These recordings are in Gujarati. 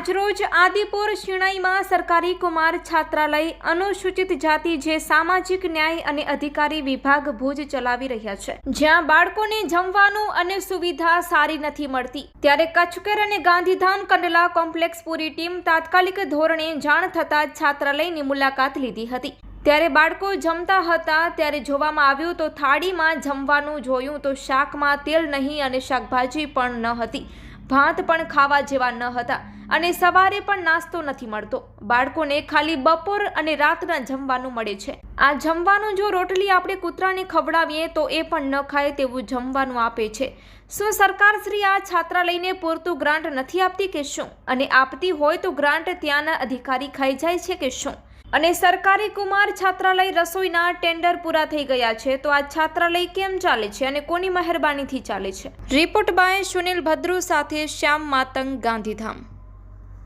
આજરોજ આદિપુર શિણાઈમાં સરકારી કુમાર છાત્રાલય અનુસૂચિત જાતિ જે સામાજિક ન્યાય અને અધિકારી વિભાગ ભુજ ચલાવી રહ્યા છે. જ્યાં બાળકોને જમવાનું અને સુવિધા સારી નથી મળતી. ત્યારે કચકેર અને ગાંધીધામ કંડલા કોમ્પ્લેક્સ પૂરી ટીમ તાત્કાલિક ધોરણે જાણ થતાં છાત્રાલયની મુલાકાત લીધી હતી. ત્યારે બાળકો જમતા હતા, ત્યારે જોવામાં આવ્યું તો થાળીમાં જમવાનું જોયું તો શાકમાં તેલ નહીં અને શાકભાજી પણ ન હતી. ભાત પણ ખાવા જેવા ન હતા. અને સવારે પણ નાસ્તો નથી મળતો. બાળકોને ખાલી બપોર અને રાતના જમવાનું મળે છે. આ જમવાનું જો રોટલી આપણે કૂતરાને ખવડાવીએ તો એ પણ ન ખાય તેવું જમવાનું આપે છે. શું સરકાર શ્રી આ છાત્રાલયને પૂરતું ગ્રાન્ટ નથી આપતી કે શું? અને આપતી હોય તો ગ્રાન્ટ ત્યાંના અધિકારી ખાઈ જાય છે કે શું? અને સરકારી કુમાર છાત્રાલય રસોઈના ટેન્ડર પૂરા થઈ ગયા છે તો આ છાત્રાલય કેમ ચાલે છે અને કોની મહેરબાનીથી ચાલે છે? રિપોર્ટ બાય સુનિલ ભદ્રુ સાથે શ્યામ માતંગ ગાંધીધામ.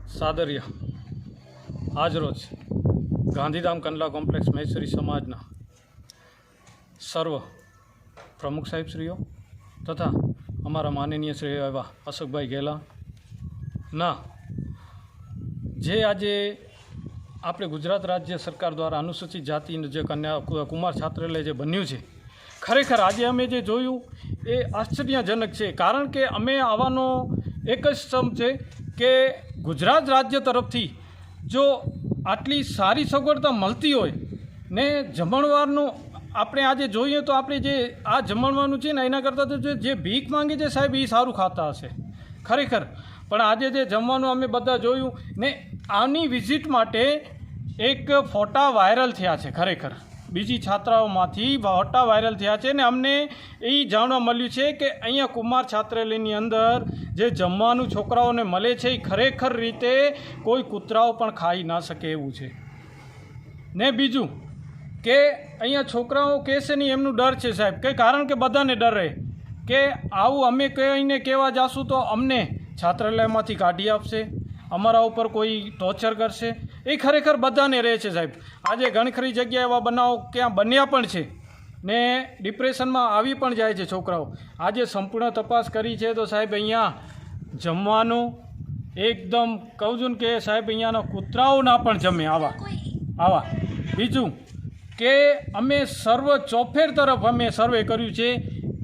સાદરિયા, આજરોજ ગાંધીધામ કંડલા કોમ્પ્લેક્સ મહેશ્વરી સમાજના સર્વ પ્રમુખ સાહેબશ્રીઓ તથા અમારા માનનીય શ્રી એવા અશોકભાઈ ગેલા ના, જે આજે આપણે ગુજરાત રાજ્ય સરકાર દ્વારા અનુસૂચિત જાતિનું જે કન્યા કુમાર છાત્રાલય જે બન્યું છે, ખરેખર આજે અમે જે જોયું એ આશ્ચર્યજનક છે. કારણ કે અમે આવવાનો એક જ સ્તંભ છે કે ગુજરાત રાજ્ય તરફથી જો આટલી સારી સગવડતા મળતી હોય ને જમણવારનું આપણે આજે જોઈએ તો આપણે જે આ જમણવાનું છે ને એના કરતાં તો જે- જે ભીખ માંગે છે સાહેબ એ સારું ખાતા હશે. ખરેખર. પણ આજે જે જમવાનું અમે બધા જોયું ને આની વિઝિટ માટે એક ફોટા વાયરલ થયા છે ખરેખર. બીજી છાત્રાઓમાંથી હટ્ટા વાયરલ થયા છે ને અમને એ જાણવા મળ્યું છે કે અહીંયા કુમાર છાત્રાલયની અંદર જે જમવાનું છોકરાઓને મળે છે એ ખરેખર રીતે કોઈ કૂતરાઓ પણ ખાઈ ના શકે એવું છે. ને બીજું કે અહીંયા છોકરાઓ કહેશે નહીં એમનું ડર છે સાહેબ, કે કારણ કે બધાને ડર રહે કે આવું અમે કહીને કહેવા જાશું તો અમને છાત્રાલયમાંથી કાઢી આપશે, અમારા ઉપર કોઈ ટોર્ચર કરશે એ ખરેખર બધાને રહે છે સાહેબ. આજે ઘણીખરી જગ્યાએ એવા બનાવો ક્યાં બન્યા પણ છે ને ડિપ્રેશનમાં આવી પણ જાય છે છોકરાઓ. આજે સંપૂર્ણ તપાસ કરી છે તો સાહેબ અહીંયા જમવાનું એકદમ કહું છું કે સાહેબ અહીંયાના કૂતરાઓના પણ જમે. આવા આવા. બીજું કે અમે સર્વ ચોફેર તરફ અમે સર્વે કર્યું છે.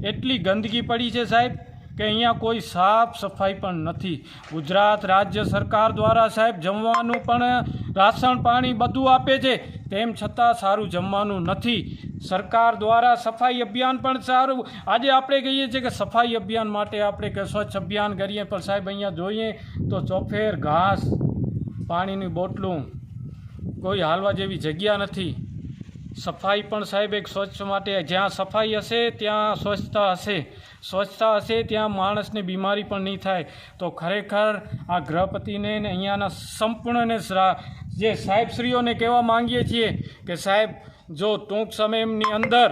એટલી ગંદકી પડી છે સાહેબ. કે અહીંયા કોઈ સાફ સફાઈ પણ નથી. ગુજરાત રાજ્ય સરકાર દ્વારા સાહેબ જમવાનું પણ રાશન પાણી બધું આપે છે. તેમ છતાં સારું જમવાનું નથી. સરકાર દ્વારા સફાઈ અભિયાન પણ સારું. આજે આપણે કહીએ છીએ કે સફાઈ અભિયાન માટે આપણે કે સ્વચ્છ અભિયાન કરીએ. પણ સાહેબ અહીંયા જોઈએ તો ચોફેર ઘાસ પાણીની બોટલું કોઈ હાલવા જેવી જગ્યા નથી. સફાઈ પણ સાહેબ એક સ્વચ્છ માટે જ્યાં સફાઈ હશે, ત્યાં સ્વચ્છતા હશે. સ્વચ્છતા હશે, ત્યાં માણસને બીમારી પણ નહીં થાય. તો ખરેખર આ ગ્રહપતિને ને અહીંયાના સંપૂર્ણને જે સાહેબશ્રીઓને કહેવા માંગીએ છીએ કે સાહેબ, જો ટૂંક સમયની અંદર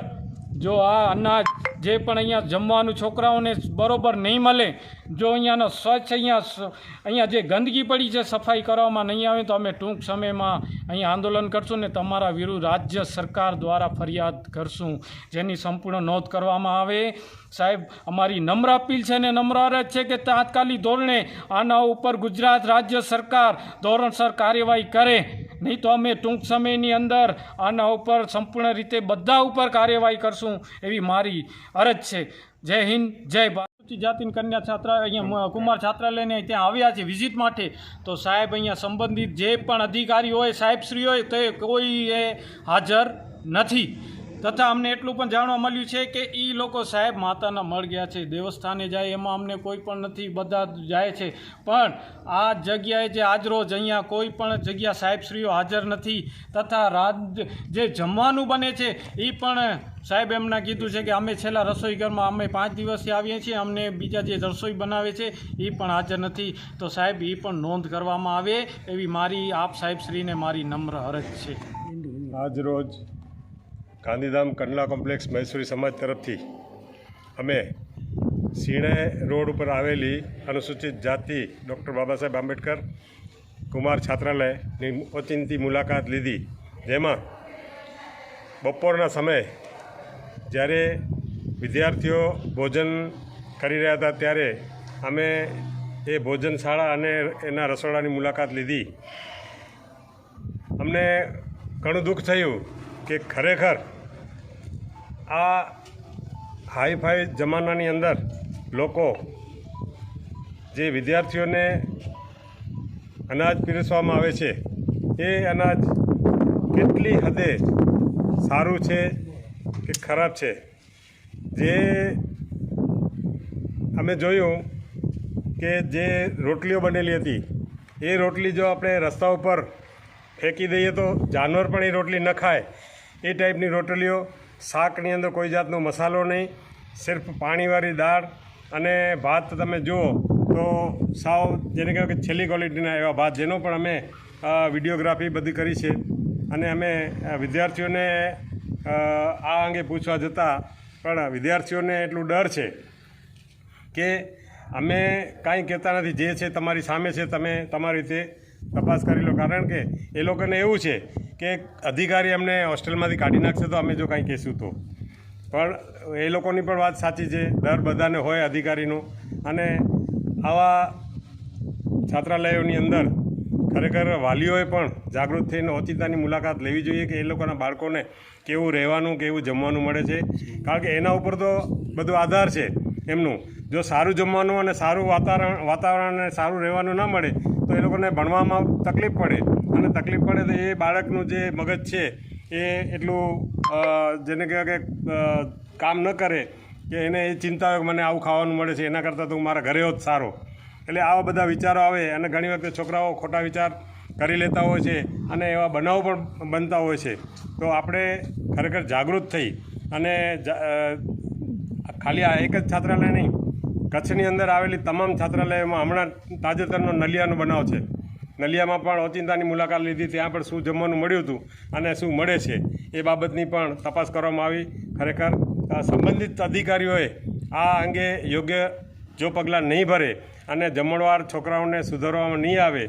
જો આ અનાજ જે પણ અહીંયા જમવાનું છોકરાઓને બરોબર નહીં મળે, જો અહીંયાનો સ્વચ્છ અહીંયા અહીંયા જે ગંદકી પડી છે સફાઈ કરવામાં નહીં આવે તો અમે ટૂંક સમયમાં અહીંયા આંદોલન કરશું ને તમારા વિરુદ્ધ રાજ્ય સરકાર દ્વારા ફરિયાદ કરશું, જેની સંપૂર્ણ નોંધ કરવામાં આવે. સાહેબ, અમારી નમ્ર અપીલ છે ને નમ્ર અરજ છે કે તાત્કાલિક ધોરણે આના ઉપર ગુજરાત રાજ્ય સરકાર ધોરણસર કાર્યવાહી કરે. નહીં તો અમે ટૂંક સમયની અંદર આના ઉપર સંપૂર્ણ રીતે બધા ઉપર કાર્યવાહી કરશું એવી મારી અરજ છે. જય હિન્દ, જય ભારત. જાતિન કન્યા છાત્રા અહીંયા કુમાર છાત્રાલયને ત્યાં આવ્યા છે વિઝિટ માટે. તો સાહેબ અહીંયા સંબંધિત જે પણ અધિકારી હોય સાહેબશ્રી હોય, તે કોઈ એ હાજર નથી. તથા અમને એટલું પણ જાણવા મળ્યું છે કે એ લોકો સાહેબ માતાના મળ ગયા છે, દેવસ્થાને જાય, એમાં અમને કોઈ પણ નથી, બધા જાય છે. પણ આ જગ્યાએ જે આજરોજ અહીંયા કોઈ પણ જગ્યા સાહેબશ્રીઓ હાજર નથી તથા રાજ જે જમવાનું બને છે એ પણ સાહેબ એમના કીધું છે કે અમે છેલ્લા રસોઈ ઘરમાં અમે પાંચ દિવસથી આવીએ છીએ, અમને બીજા જે રસોઈ બનાવે છે એ પણ હાજર નથી. તો સાહેબ એ પણ નોંધ કરવામાં આવે એવી મારી આપ સાહેબશ્રીને મારી નમ્ર હરજ છે. આજ રોજ ગાંધીધામ કંડલા કોમ્પ્લેક્સ મહેશ્વરી સમાજ તરફથી અમે સીણે રોડ ઉપર આવેલી અનુસૂચિત જાતિ ડૉક્ટર બાબા સાહેબ આંબેડકર કુમાર છાત્રાલયની ઓચિંતી મુલાકાત લીધી. જેમાં બપોરના સમયે જ્યારે વિદ્યાર્થીઓ ભોજન કરી રહ્યા હતા ત્યારે અમે એ ભોજનશાળા અને એના રસોડાની મુલાકાત લીધી. અમને ઘણું દુઃખ થયું કે ખરેખર આ હાઈફાઈ જમાનાની અંદર લોકો જે વિદ્યાર્થીઓને અનાજ પીરસવામાં આવે છે, એ અનાજ કેટલી હદે સારું છે કે ખરાબ છે? જે અમે જોયું કે જે રોટલીઓ બનેલી હતી, એ રોટલી જો આપણે રસ્તા ઉપર ફેંકી દઈએ તો જાનવર પણ એ રોટલી ન ખાય. એ ટાઈપની રોટલીઓ, શાકની અંદર કોઈ જાતનો મસાલો નહીં, સિર્ફ પાણીવાળી દાળ અને ભાત તમે જુઓ તો સાવ જેને કહેવાય કે છેલ્લી ક્વોલિટીના એવા ભાત, જેનો પણ અમે વિડીયોગ્રાફી બધી કરી છે. અને અમે વિદ્યાર્થીઓને આ અંગે પૂછવા જતાં પણ વિદ્યાર્થીઓને એટલું ડર છે કે અમે કાંઈ કહેતા નથી, જે છે તમારી સામે છે, તમે તમારી રીતે તપાસ કરી લો. કારણ કે એ લોકોને એવું છે કે અધિકારી અમને હોસ્ટેલમાંથી કાઢી નાખશે તો અમે જો કાંઈ કહેશું તો. પણ એ લોકોની પણ વાત સાચી છે. ડર બધાને હોય અધિકારીનો. અને આવા છાત્રાલયોની અંદર ખરેખર વાલીઓએ પણ જાગૃત થઈને ઓચિતાની મુલાકાત લેવી જોઈએ કે એ લોકોના બાળકોને કેવું રહેવાનું, કેવું જમવાનું મળે છે. કારણ કે એના ઉપર તો બધો આધાર છે. એમનું. જો સારું જમવાનું અને સારું વાતાવરણ વાતાવરણ અને સારું રહેવાનું ના મળે, તો એ લોકોને ભણવામાં તકલીફ પડે. અને તકલીફ પડે તો એ બાળકનું જે મગજ છે, એ એટલું જેને કહેવાય કે કામ ન કરે, કે એને એ ચિંતા હોય કે મને આવું ખાવાનું મળે છે, એના કરતાં તો હું મારા ઘરે જ સારો. એટલે આવા બધા વિચારો આવે અને ઘણી વખતે છોકરાઓ ખોટા વિચાર કરી લેતા હોય છે અને એવા બનાવો પણ બનતા હોય છે. તો આપણે ખરેખર જાગૃત થઈ અને ખાલી આ એક જ છાત્રાલય નહીં, કચ્છની અંદર આવેલી તમામ છાત્રાલયોમાં હમણાં તાજેતરનો નલિયાનો બનાવ છે. નલિયામાં પણ ઓચિંતાની મુલાકાત લીધી, ત્યાં પણ શું જમવાનું મળ્યું હતું અને શું મળે છે, એ બાબતની પણ તપાસ કરવામાં આવી. ખરેખર સંબંધિત અધિકારીઓએ આ અંગે યોગ્ય જો પગલાં નહીં ભરે અને જમણવાર છોકરાઓને સુધારવામાં નહીં આવે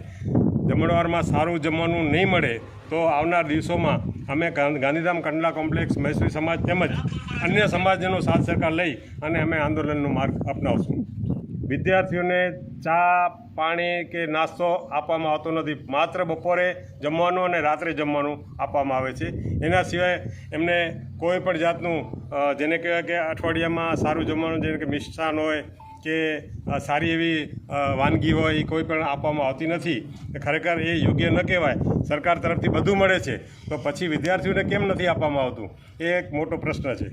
જમણવારમાં સારું જમવાનું નહીં મળે, તો આવનાર દિવસોમાં અમે ગાંધીધામ કંડલા કોમ્પ્લેક્સ મૈસૂરી સમાજ તેમજ અન્ય સમાજનો સાથ સહકાર લઈ અને અમે આંદોલનનો માર્ગ અપનાવશું. વિદ્યાર્થીઓને ચા, પાણી કે નાસ્તો આપવામાં આવતો નથી. માત્ર બપોરે જમવાનું અને રાત્રે જમવાનું આપવામાં આવે છે. એના સિવાય એમને કોઈ પણ જાતનું જેને કહેવાય કે અઠવાડિયામાં સારું જમવાનું, જેને કે મિષ્ટાન હોય કે સારી એવી વાનગી હોય, એ કોઈ પણ આપવામાં આવતી નથી ખરેખર એ યોગ્ય ન કહેવાય. સરકાર તરફથી બધું મળે છે. તો પછી વિદ્યાર્થીઓને કેમ નથી આપવામાં આવતું? એ એક મોટો પ્રશ્ન છે.